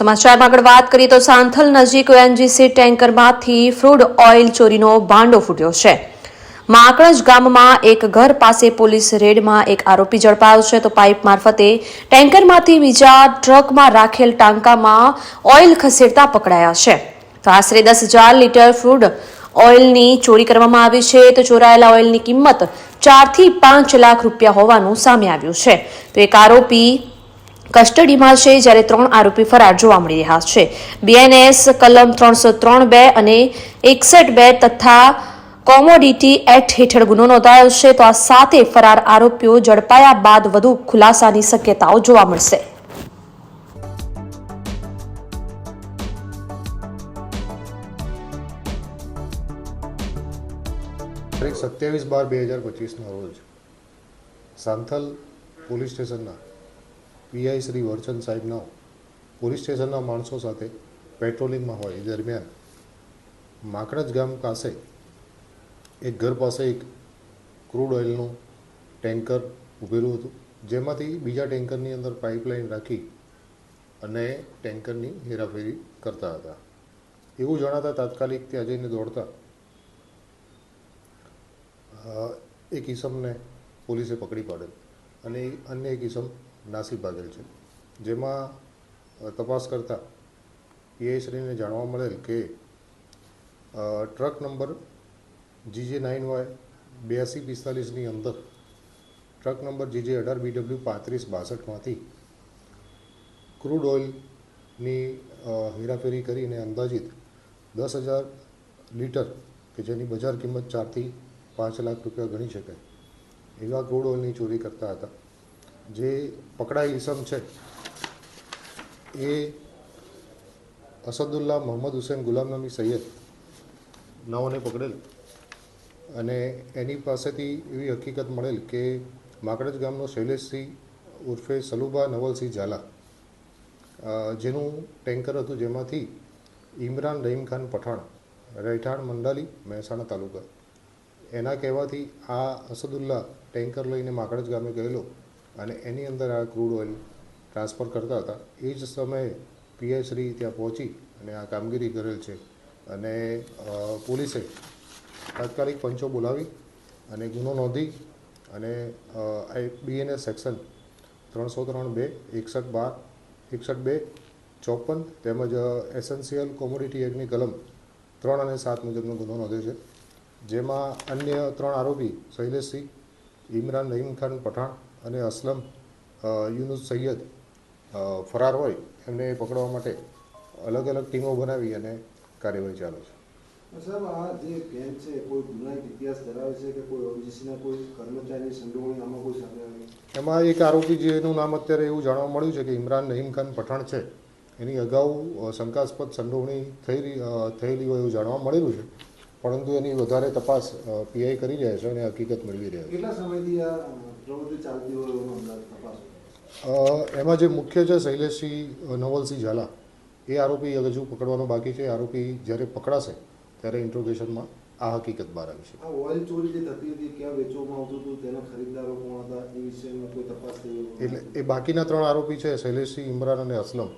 સમાચારમાં આગળ વાત કરીએ તો સાંથલ નજીક ઓએનજીસી ટેન્કરમાંથી ફ્રૂડ ઓઇલ ચોરીનો ભાંડો ફૂટ્યો છે. માકણજ ગામમાં એક ઘર પાસે પોલીસ રેડમાં એક આરોપી ઝડપાયો છે. તો પાઇપ મારફતે ટેન્કરમાંથી બીજા ટ્રકમાં રાખેલ ટાંકામાં ઓઇલ ખસેડતા પકડાયા છે. તો આશરે દસ હજાર લીટર ફ્રૂડ ઓઇલની ચોરી કરવામાં આવી છે. તો ચોરાયેલા ઓઇલની કિંમત ચારથી પાંચ લાખ રૂપિયા હોવાનું સામે આવ્યું છે. તો એક આરોપી કસ્ટડીમાં છે જ્યારે ત્રણ આરોપી ફરાર જોવા મળી રહ્યા છે. બીએનએસ કલમ ત્રણસો ત્રણ બે અને એકસઠ બે તથા કોમોડિટી એક્ટ હેઠળ ગુનો નોંધાયો છે. તો આ સાથે ફરાર આરોપીઓ ઝડપાયા બાદ વધુ ખુલાસાની શક્યતાઓ જોવા મળશે. સત્યાવીસ બાર બે હજાર પચીસના રોજ સાંથલ પોલીસ સ્ટેશનના પીઆઈ શ્રી વર્ચન સાહેબના પોલીસ સ્ટેશનના માણસો સાથે પેટ્રોલિંગમાં હોય એ દરમિયાન માકડજ ગામ પાસે એક ઘર પાસે એક ક્રૂડ ઓઇલનું ટેન્કર ઊભેલું હતું. જેમાંથી બીજા ટેન્કરની અંદર પાઇપલાઇન રાખી અને ટેન્કરની હેરાફેરી કરતા હતા. એવું જણાતા તાત્કાલિક ત્યાં જઈને દોડતા એક ઈસમને પોલીસે પકડી પાડેલ અને અન્ય એક ઈસમ નાસી ભાગેલ છે. જેમાં તપાસ કરતાં પીઆઈશ્રીને જાણવા મળેલ કે truck number GJ nine Y બ્યાસી પિસ્તાલીસની અંદર, ટ્રક નંબર જીજે અઢાર બીડબ્લ્યુ પાંત્રીસ બાસઠમાંથી ક્રૂડ ઓઇલની હેરાફેરી કરીને અંદાજિત દસ હજાર લીટર, કે જેની બજાર કિંમત ચારથી પાંચ લાખ રૂપિયા ગણી શકાય, એવા ક્રૂડ ઓઇલની ચોરી કરતા હતા. જે પકડાય ઇસમ છે, એ અસદુલ્લા મોહમ્મદ હુસેન ગુલામનબી સૈયદ નાઓને પકડેલ. અને એની પાસેથી એવી હકીકત મળેલ કે માકડજ ગામનો શૈલેષસિંહ ઉર્ફે સલુબા નવલસિંહ ઝાલા જેનું ટેન્કર હતું જેમાંથી ઇમરાન રહીમ ખાન પઠાણ, રહેઠાણ મંડાલી, મહેસાણા તાલુકા. એના કહેવાથી આ અસદુલ્લા ટેન્કર લઈને માકડજ ગામે ગયેલો. અને એની અંદર આ ક્રૂડ ઓઇલ ટ્રાન્સફર કરતા હતા. એ જ સમયે પીઆઈ ત્યાં પહોંચી અને આ કામગીરી કરેલ છે. અને પોલીસે તાત્કાલિક પંચો બોલાવી અને ગુનો નોંધી અને આ બીએનએસ સેક્શન ત્રણસો ત્રણ બે, એકસઠ બાર, એકસઠ બે, ચોપન તેમજ એસેન્શિયલ કોમોડિટી એક્ટની કલમ ત્રણ અને સાત મુજબનો ગુનો નોંધ્યો છે. જેમાં અન્ય ત્રણ આરોપી શૈલેષસિંહ, ઇમરાન રહીમ ખાન પઠાણ અને અસલમ યુનુસ સૈયદ ફરાર હોય એમને પકડવા માટે અલગ અલગ ટીમો બનાવી અને કાર્યવાહી ચાલે છે. સાહેબ આ જે ગેંગ છે કોઈ ગુનાહિત ઇતિહાસ ધરાવે છે કે કોઈ ઓબીસીના કોઈ કર્મચારીની સંડોવણી આમાં કોઈ સામે આવી? એમાં એક આરોપી જેનું નામ અત્યારે એવું જાણવા મળ્યું છે કે ઇમરાન નહીમ ખાન પઠાણ છે. એની અગાઉ શંકાસ્પદ સંડોવણી થઈ રહી થયેલી હોય એવું જાણવા મળેલું છે. પરંતુ એની વધારે તપાસ પીઆઈ કરી રહ્યા છે અને હકીકત મેળવી રહ્યા છે. કેટલા સમયથી આ પ્રવૃત્તિ ચાલતી હોય તપાસ? એમાં જે મુખ્ય છે શૈલેષસિંહ નવલસિંહ ઝાલા એ આરોપી હજુ પકડવાનો બાકી છે. આરોપી જ્યારે પકડાશે ત્યારે ઇન્ટ્રોગેશનમાં આ હકીકત બહાર આવી છે. આ ઓઇલ ચોરી જે થતી હતી ક્યાં વેચવામાં આવતું હતું તેના ખરીદદારો કોણ હતા એ વિશેમાં કોઈ તપાસ થઈ એટલે એ બાકીના ત્રણ આરોપી છે શૈલેષસિંહ ઇમરાન અને અસલમ.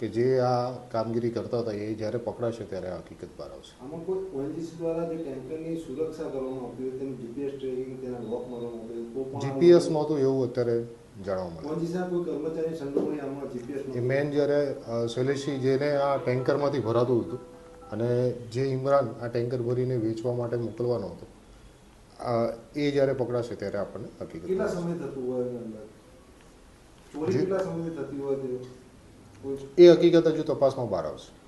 કે જે આ કામગીરી કરતા હતા એ જ્યારે પકડાશે ત્યારે આ હકીકત બહાર આવશે. આમાં કોઈ ઓએનજીસી દ્વારા જે ટેન્કરની સુરક્ષા કરવામાં આવતી હતી તેનું જીપીએસ ટ્રેકિંગ તેના લોક મારવામાં આવતું જીપીએસ નહોતું એવું અત્યારે જાણવા મળે. એ મેન જ્યારે શૈલેષસિંહ જેને આ ટેન્કરમાંથી ભરાતું હતું અને જે ઇમરાન આ ટેન્કર ભરીને વેચવા માટે મોકલવાનો હતો આ એ જ્યારે પકડાશે ત્યારે આપણને હકીકત કેટલા. સમય થતું હોય એ હકીકત હજુ તપાસમાં બહાર આવશે